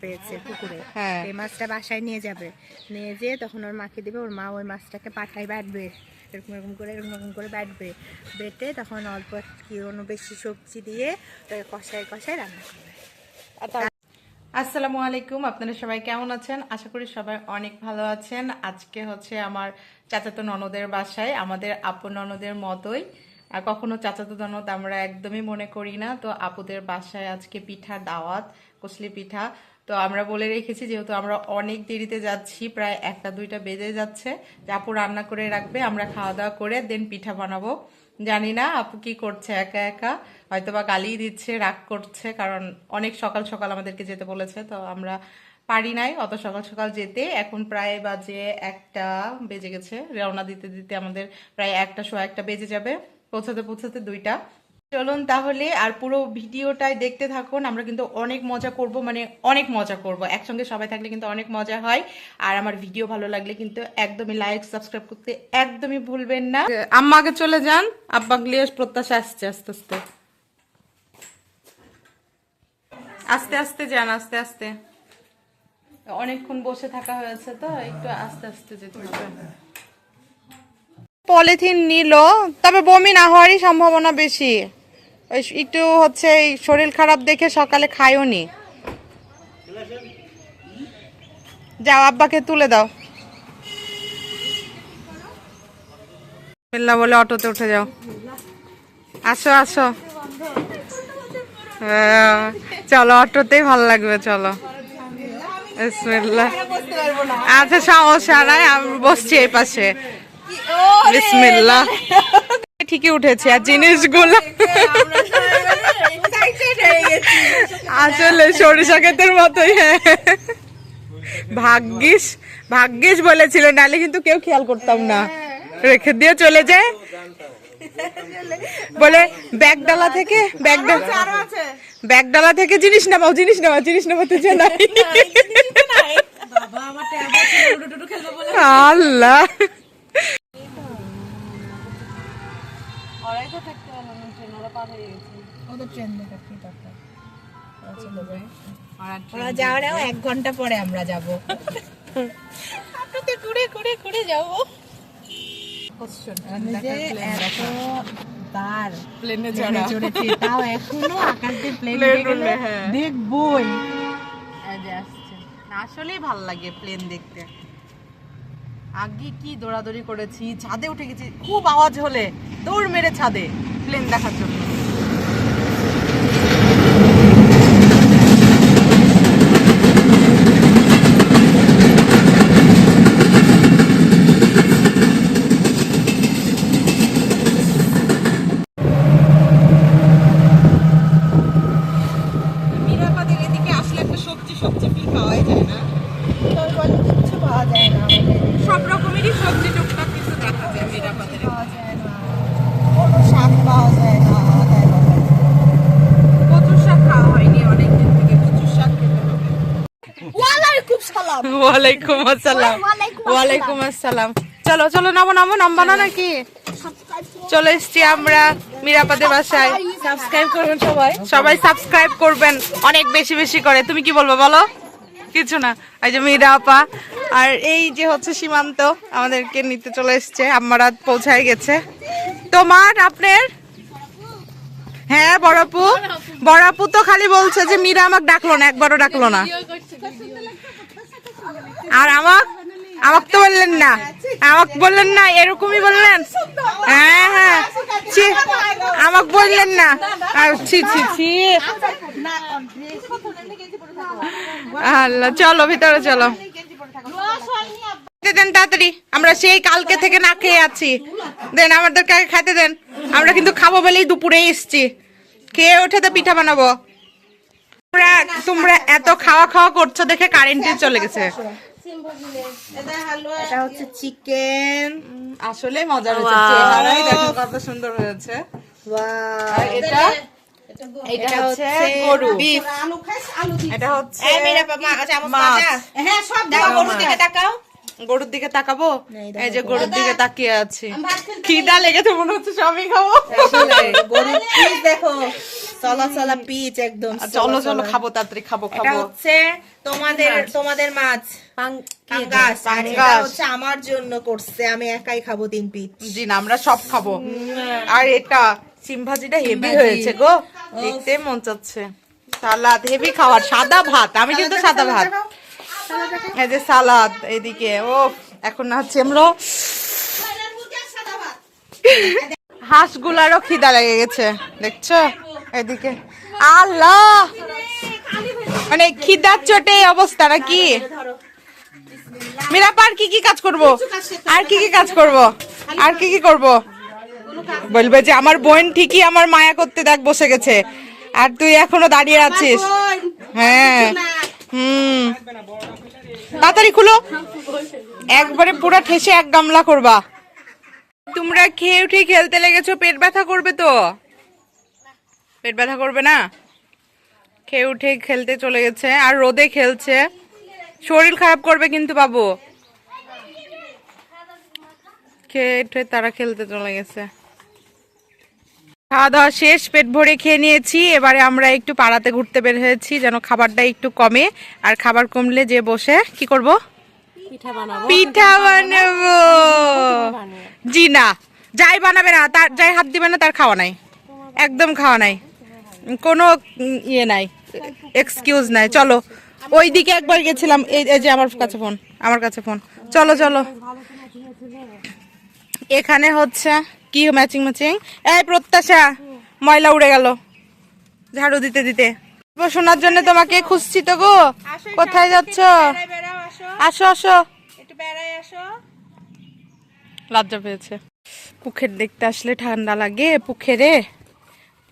পেয়েছে পুকুরে। হ্যাঁ। এই মাছটা বাসায় নিয়ে যাবে। নিয়ে যেয়ে তখন ওর মাকে দিবে ওর মা ওই মাছটাকে পাঠায় বাটবে। এরকম এরকম করে এরকম এরকম করে বাটবে। বেটে তখন অল্প কি অন্য বেশি সবজি দিয়ে ওটাকে কষায় কষায় রান্না করবে। আসসালামু আলাইকুম আপনারা সবাই কেমন আছেন? আশা করি সবাই অনেক ভালো আছেন। আজকে হচ্ছে আমার চাচাতো ননদের বাসায় আমাদের আপু ননদের মতোই। আর কখনো চাচাতো ননদ আমরা একদমই মনে করি না। তো আপুদের বাসায় আজকে পিঠা দাওয়াত কসলি পিঠা। তো আমরা বলে রেখেছি যেহেতু আমরা অনেক দেরিতে যাচ্ছি, প্রায় একটা দুইটা বেজে যাচ্ছে আপু রান্না করে রাখবে, আমরা খাওয়া দাওয়া করে দেন পিঠা বানাবো। জানি না আপু কি করছে একা একা হয়তো বা গালি দিচ্ছে, রাগ করছে, কারণ অনেক সকাল সকাল আমাদেরকে যেতে বলেছে, তো আমরা পারি নাই অত সকাল সকাল যেতে। এখন প্রায় বাজে একটা বেজে গেছে, রওনা দিতে দিতে আমাদের প্রায় একটা শো একটা বেজে যাবে, পৌঁছাতে পৌঁছাতে দুইটা। চলুন তাহলে আর পুরো ভিডিওটাই দেখতে থাকুন। আমরা কিন্তু অনেক মজা করব মানে অনেক মজা করব। একসঙ্গে সবাই থাকলে কিন্তু অনেক মজা হয়। আর আমার ভিডিও ভালো লাগলে কিন্তু একদমই লাইক সাবস্ক্রাইব করতে একদমই ভুলবেন না। আম্মাকে চলে যান, আব্বা গলিয়ে প্রত্যাশা আসছে, আস্তে আস্তে। আস্তে আস্তে যান, আস্তে আস্তে। অনেকক্ষণ বসে থাকা হয়েছে তো, একটু আস্তে আস্তে যেতে হবে। পলিথিন নিল, তবে বমি না হওয়ারই সম্ভাবনা বেশি। একটু হচ্ছে শরীর খারাপ দেখে সকালে খায়ও নি। যাও, আব্বাকে তুলে দাও। বিসমিল্লাহ বলে অটোতে উঠে যাও। আসো আসো। চলো, অটোতেই ভালো লাগবে, চলো। আচ্ছা সমস্যা নাই আমি বসছি এই পাশে। বিসমিল্লাহ। ঠিকই উঠেছে আর জিনিসগুলো আসলে সরিষা ক্ষেতের মতোই হ্যাঁ। ভাগ্যিস ভাগ্যিস বলেছিল নালে কিন্তু কেউ খেয়াল করতাম না। রেখে দিয়ে চলে যায়। বলে ব্যাগডালা থেকে ব্যাগডালা ব্যাগডালা থেকে জিনিস নামাও জিনিস নামাও জিনিস নামাতে যে নাই। আল্লাহ। ওদের ট্রেন দেখার কি দরকার? ওরা চলে যায়। ওরা যাওয়ার এক ঘণ্টা পরে আমরা যাব। আপনাদের ঘুরে ঘুরে ঘুরে যাব। আমি যে এত বার প্লেনে চড়েছি তাও এখনও আকাশ দিয়ে প্লেন Plane উড়লে, হ্যাঁ। দেখবই। আসলেই ভালো লাগে প্লেন দেখতে। আগে কি দৌড়াদৌড়ি করেছি? ছাদে উঠে গেছি। খুব আওয়াজ হলে দৌড় মেরে ছাদে প্লেন দেখার জন্য মিরাপাদের এদিকে আসলে একটা সবজি সবজি ফিল পাওয়াই যায় না তোর বলে কিচ্ছু পাওয়া যায় না আমাদের সব রকমেরই সবজি টুকটাক কিছু দেখা যায় মিরাপাদের পাওয়া যায় না কোনো শাক পাওয়া যায় না তাই বলে। কচুর শাক খাওয়া হয়নি অনেকদিন থেকে কচুর শাক খেতে হবে ওয়ালাইকুম ওয়ালাইকুম আসসালাম। ওয়ালাইকুম আসসালাম। চলো চলো নামো নামো নামবা না নাকি? চলে এসছি আমরা মিরাপাদের বাসায়। সাবস্ক্রাইব করবেন সবাই। সবাই সাবস্ক্রাইব করবেন অনেক বেশি বেশি করে। তুমি কি বলব বলো? কিছু না। এই যে মিরা আপা। আর এই যে হচ্ছে সীমান্ত আমাদেরকে নিতে চলে এসছে। আমারা পৌঁছায় গেছে। তোমার আপনার? হ্যাঁ বড়াপু বড়াপু তো খালি বলছে যে মীরা আমাকে ডাকলো না একবারও ডাকলো না। আর আমাক, আমাকে তো বললেন না। আমাকে বললেন না, এরকমই বললেন। হ্যাঁ হ্যাঁ। আমাকে বললেন না। আর ছি ছি ছি। আল্লাহ, চলো ভিতরে, চলো। দেন তাড়াতাড়ি। আমরা সেই কালকে থেকে না খেয়ে আছি। দেন, আমাদেরকে খাইতে দেন। আমরা কিন্তু খাব বলেই দুপুরে এসছি। খেয়ে উঠে তো পিঠা বানাবো। তোমরা তোমরা এত খাওয়া খাওয়া করছ দেখে কারেন্টে চলে গেছে। এটা হচ্ছে চিকেন। আসলে মজা হয়েছে। চেহারাই দেখো কত সুন্দর হয়েছে আর এটা এটা হচ্ছে গরু। বিফ এটা হচ্ছে এই মেরা বাবা আচ্ছা আমার মাছ। হ্যাঁ সব দাও গরু দিকে তাকাও। গরুর দিকে তাকাবো? এই যে গরুর দিকে তাকিয়ে আছি। খিদা লেগেছে মনে হচ্ছে সবই খাব। গরুর দেখো। চলা চলা পিচ একদম চলো চলো খাব তাড়াতাড়ি খাব এটা হচ্ছে তোমাদের তোমাদের মাছ। পাঙ্গাস। আর এটা পাঙ্গাস। হচ্ছে আমার জন্য করছে আমি একাই খাব তিন পিচ জি না আমরা সব খাব। আর এটা সিম ভাজিটা হেভি হয়েছে গো। দেখতে মন চাচ্ছে। সালাদ হেভি খাওয়ার সাদা ভাত। আমি কিন্তু সাদা ভাত। এই যে সালাদ এদিকে ও এখন না হচ্ছে আমরা হাঁসগুলারও খিদা লেগে গেছে দেখছ? এদিকে। আল্লাহ! মানে খিদার চোটে অবস্থা নাকি? মিরাপা আর কি কি কাজ করব? আর কি কি কাজ করব? আর কি কি করব? বলবে যে আমার বোন ঠিকই আমার মায়া করতে দেখ বসে গেছে। আর তুই এখনও দাঁড়িয়ে আছিস। হ্যাঁ। হুম। তাড়াতাড়ি খুলো। একবারে পুরো ঠেসে এক গামলা করবা। তোমরা খেয়ে উঠে খেলতে লেগেছো পেট ব্যথা করবে তো। পেট ব্যথা করবে না? খেয়ে উঠে খেলতে চলে গেছে আর রোদে খেলছে। শরীর খারাপ করবে কিন্তু বাবু। খেয়ে উঠে তারা খেলতে চলে গেছে। খাওয়া দাওয়া শেষ পেট ভরে খেয়ে নিয়েছি। এবারে আমরা একটু পাড়াতে ঘুরতে বের হয়েছি যেন খাবারটা একটু কমে আর খাবার কমলে যে বসে কি করব? পিঠা বানাবো। জি না যাই বানাবে না তার যাই হাত দিবে না তার খাওয়া নাই। একদম খাওয়া নাই। কোনো ইয়ে নাই এক্সকিউজ নাই। চলো ওই দিকে একবার গেছিলাম এই যে আমার কাছে ফোন আমার কাছে ফোন চলো চলো। এখানে হচ্ছে কি ম্যাচিং ম্যাচিং এই প্রত্যাশা ময়লা উড়ে গেল ঝাড়ু দিতে দিতে। শোনার জন্য তোমাকে খুঁজছি তো গো। কোথায় যাচ্ছ? আসো। আসো আসো। বেড়াই আসো। লজ্জা পেয়েছে। পুকুর দেখতে আসলে ঠান্ডা লাগে পুকুরে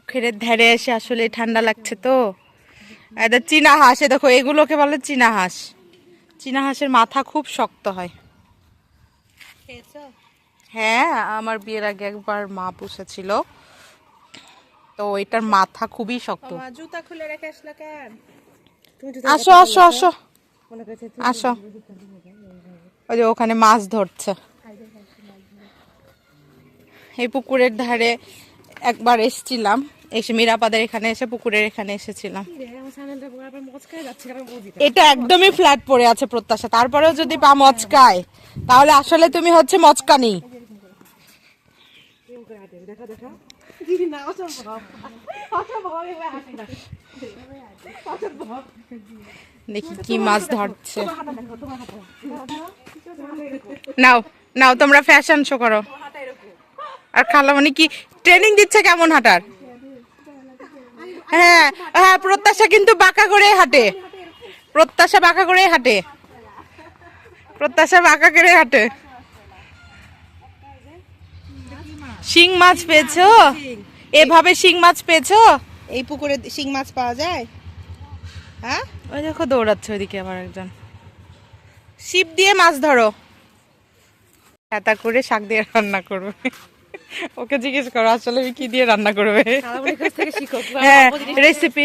পুকুরের ধারে এসে আসলে ঠান্ডা লাগছে তো। এটা চীনা হাঁস এ দেখো এগুলোকে বলে চীনা হাঁস। চীনা হাঁসের মাথা খুব শক্ত হয়। হ্যাঁ আমার বিয়ের আগে একবার মা পুষেছিল। তো এটার মাথা খুবই শক্ত। জুতা খুলে রেখে আসলো কেন? আসো আসো আসো। আসো। ওই যে ওখানে মাছ ধরছে। এই পুকুরের ধারে একবার এসেছিলাম। এসে মিরাপাদের এখানে এসে পুকুরের এখানে এসেছিলাম। এটা একদমই ফ্ল্যাট পড়ে আছে প্রত্যাশা। তারপরেও যদি পা মচকায় তাহলে আসলে তুমি হচ্ছে মচকানি। দেখি কি মাছ ধরছে। নাও নাও তোমরা ফ্যাশন শো করো। আর খালা মানে কি ট্রেনিং দিচ্ছে কেমন হাঁটার? হ্যাঁ হ্যাঁ প্রত্যাশা কিন্তু বাঁকা করে হাঁটে। প্রত্যাশা বাঁকা করে হাঁটে। প্রত্যাশা বাঁকা করে হাঁটে। শিং মাছ পেয়েছ? এভাবে শিং মাছ পেয়েছ? এই পুকুরে শিং মাছ পাওয়া যায়? হ্যাঁ? ওই দেখো দৌড়াচ্ছে ওইদিকে আবার একজন। শিপ দিয়ে মাছ ধরো। এতা করে শাক দিয়ে রান্না করবে। ওকে জিজ্ঞেস করো আসলে আমি কি দিয়ে রান্না করবে? হ্যাঁ রেসিপি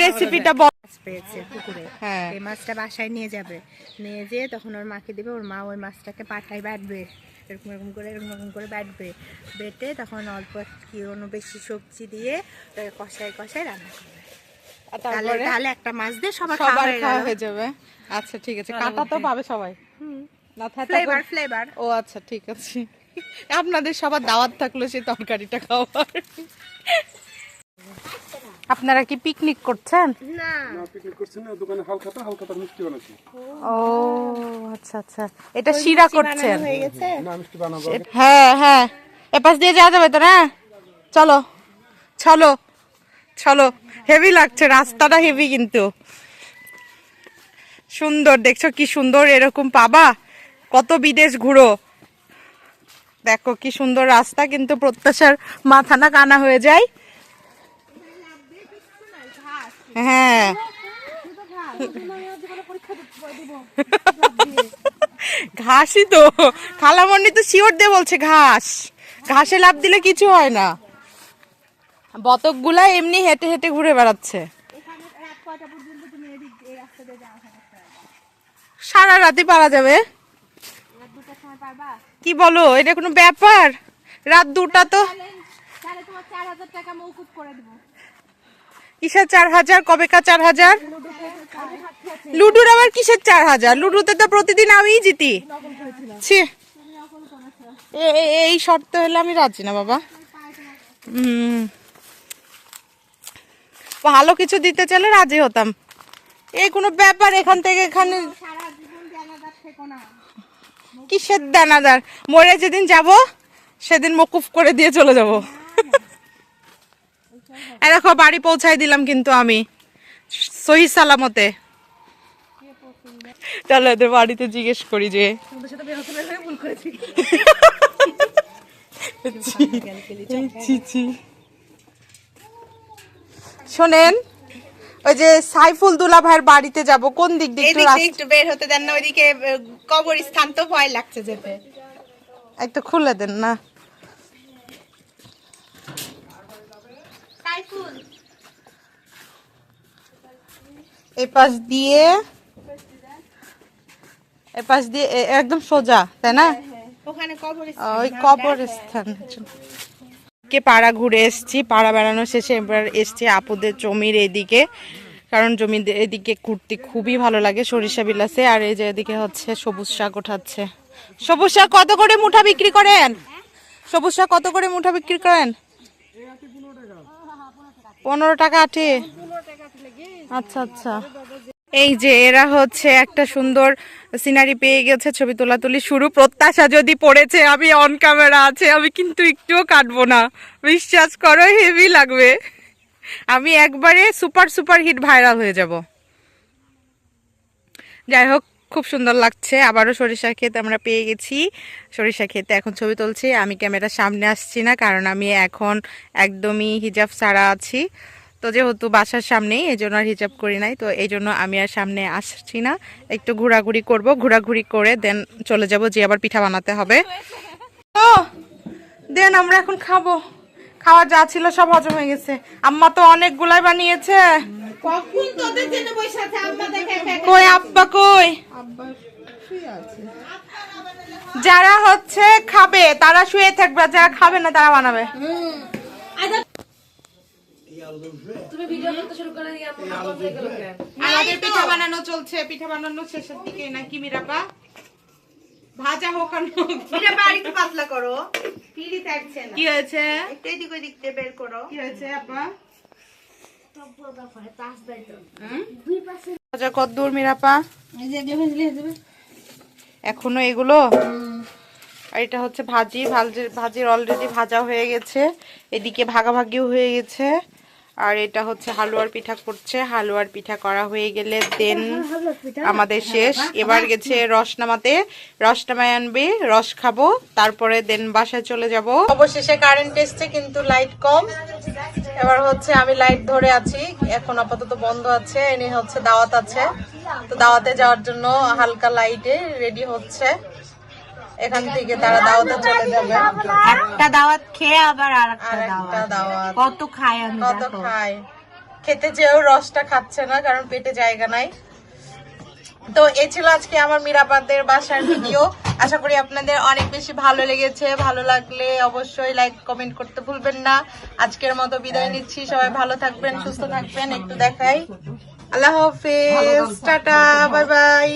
রেসিপিটা মাছ পেয়েছে পুকুরে হ্যাঁ। এই মাছটা বাসায় নিয়ে যাবে। নিয়ে যেয়ে তখন ওর মাকে দেবে ওর মা ওই মাছটাকে বাটবে। এরকম এরকম করে এরকম এরকম করে বাটবে। বেটে তখন অল্প কি অন্য বেশি সবজি দিয়ে ওটাকে কষায় কষায় রান্না করবে। তাহলে তাহলে একটা মাছ দিয়ে সবার হয়ে খাওয়া হয়ে যাবে। আচ্ছা ঠিক আছে। কাটা তো পাবে সবাই। না ফ্লেভার ফ্লেভার ও আচ্ছা ঠিক আছে। আপনাদের সবার দাওয়াত থাকল সেই তরকারিটা খাওয়ার। আপনারা কি পিকনিক করছেন? না। না পিকনিক করছি না দোকানে হালখাতা হালখাতা মিষ্টি বানাচ্ছি। ও আচ্ছা আচ্ছা। এটা শিরা করছেন। না মিষ্টি বানাবো হ্যাঁ হ্যাঁ এপাশ দিয়ে যাওয়া যাবে তো না? চলো চলো চলো। হেভি লাগছে রাস্তাটা হেভি কিন্তু। সুন্দর দেখছ কি সুন্দর এরকম পাবা? কত বিদেশ ঘুরো। দেখো কি সুন্দর রাস্তা, কিন্তু প্রত্যাশার মাথা না কানা হয়ে যায়। হ্যাঁ। ঘাসই তো। খালামণি তো শিওর দিয়ে বলছে ঘাস। ঘাসে লাভ দিলে কিছু হয় না। বতকগুলা এমনি হেঁটে হেঁটে ঘুরে বেড়াচ্ছে। সারা রাতে পারা যাবে। পারবা? কি বলো এটা কোনো ব্যাপার? রাত দুটা তো। কিসের চার হাজার? কবেকার চার হাজার? লুডুর আবার কিসের চার হাজার? লুডুতে তো প্রতিদিন আমিই জিতি। ছি। এই শর্ত হলে আমি রাজি না বাবা। হুম। ভালো কিছু দিতে চাইলে রাজি হতাম। এই কোনো ব্যাপার এখান থেকে এখানে সারা জীবন জানাজার থেকো না কিসের দানাদার? মরে যেদিন যাব সেদিন মকুফ করে দিয়ে চলে যাব। এই দেখো বাড়ি পৌঁছাই দিলাম কিন্তু আমি। সহি সালামতে। চলো ওদের বাড়িতে জিজ্ঞেস করি যে। শোনেন ওই যে সাইফুল দুলা ভাইয়ের বাড়িতে যাব কোন দিক দিয়ে একটু বের হতে দেন না ওইদিকে কবরস্থান তো ভয় লাগছে যেতে। একটু খুলে দেন না। এই পাশ দিয়ে এই পাশ দিয়ে একদম সোজা তাই না? ওখানে কবরস্থান ওই কবরস্থান। কে পাড়া ঘুরে এসছি, পাড়া বেড়ানো শেষে এবার এসছি আপুদের জমির এদিকে। কারণ জমির এদিকে ঘুরতে খুবই ভালো লাগে সরিষা বিলাসে, আর এই যে এদিকে হচ্ছে সবুজ শাক ওঠাচ্ছে। সবুজ শাক কত করে মুঠা বিক্রি করেন? সবুজ শাক কত করে মুঠা বিক্রি করেন? পনেরো টাকা আটি। আচ্ছা আচ্ছা। এই যে এরা হচ্ছে একটা সুন্দর সিনারি পেয়ে গেছে, ছবি তোলাতুলি শুরু। প্রত্যাশা যদি পড়েছে, আমি অন ক্যামেরা আছে, আমি কিন্তু একটুও কাটবো না। বিশ্বাস করো হেভি লাগবে। আমি একবারে সুপার সুপার হিট ভাইরাল হয়ে যাব। যাই হোক, খুব সুন্দর লাগছে। আবারও সরিষা ক্ষেত আমরা পেয়ে গেছি। সরিষা ক্ষেতে এখন ছবি তুলছি। আমি ক্যামেরার সামনে আসছি না, কারণ আমি এখন একদমই হিজাব ছাড়া আছি। তো যেহেতু বাসার সামনেই এই জন্য আর হিজাব করি নাই তো এই জন্য আমি আর সামনে আসছি না। একটু ঘোরাঘুরি করব ঘোরাঘুরি করে দেন চলে যাব যে আবার পিঠা বানাতে হবে। ও দেন আমরা এখন খাব। খাওয়া যা ছিল সব হজম হয়ে গেছে। আম্মা তো অনেকগুলাই বানিয়েছে। কখন তোদের জন্য বসে আছে? আম্মা দেখে কই আব্বা কই? যারা হচ্ছে খাবে তারা শুয়ে থাকবে যারা খাবে না তারা বানাবে। আমাদের পিঠা বানানো চলছে পিঠা বানানো শেষের দিকে নাকি মিরাপা ভাজা হোক আর এটা বাড়ি পাতলা করো। পিড়ি থাকছে না। কি হয়েছে? একটু এদিক ওদিক বের করো। কি হয়েছে আপা? ভাজা মিরাপা এখনও এগুলো? আর এটা হচ্ছে ভাজি ভাজি ভাজির অলরেডি ভাজা হয়ে গেছে। এদিকে ভাগাভাগিও হয়ে গেছে। আর এটা হচ্ছে হালুয়ার পিঠা করছে। হালুয়ার পিঠা করা হয়ে গেলে দেন আমাদের শেষ। এবার গেছে রস নামাতে রস নামায় আনবে, রস খাব, তারপরে দেন বাসায় চলে যাব। অবশেষে কারেন্ট এসছে, কিন্তু লাইট কম। এবার হচ্ছে আমি লাইট ধরে আছি। এখন আপাতত বন্ধ আছে, এনে হচ্ছে দাওয়াত আছে। তো দাওয়াতে যাওয়ার জন্য হালকা লাইটে রেডি হচ্ছে। এখান থেকে তারা দাওয়াতে চলে যাবে। একটা দাওয়াত খেয়ে আবার আর একটা দাওয়াত। কত খায় আমি কত খায়। খেতে যেও রসটা খাচ্ছে না কারণ পেটে জায়গা নাই। তো এই ছিল আজকে আমার মিরাপাদের বাসার ভিডিও। আশা করি আপনাদের অনেক বেশি ভালো লেগেছে। ভালো লাগলে অবশ্যই লাইক কমেন্ট করতে ভুলবেন না। আজকের মতো বিদায় নিচ্ছি। সবাই ভালো থাকবেন সুস্থ থাকবেন। একটু দেখাই। আল্লাহ হাফেজ। Tata bye bye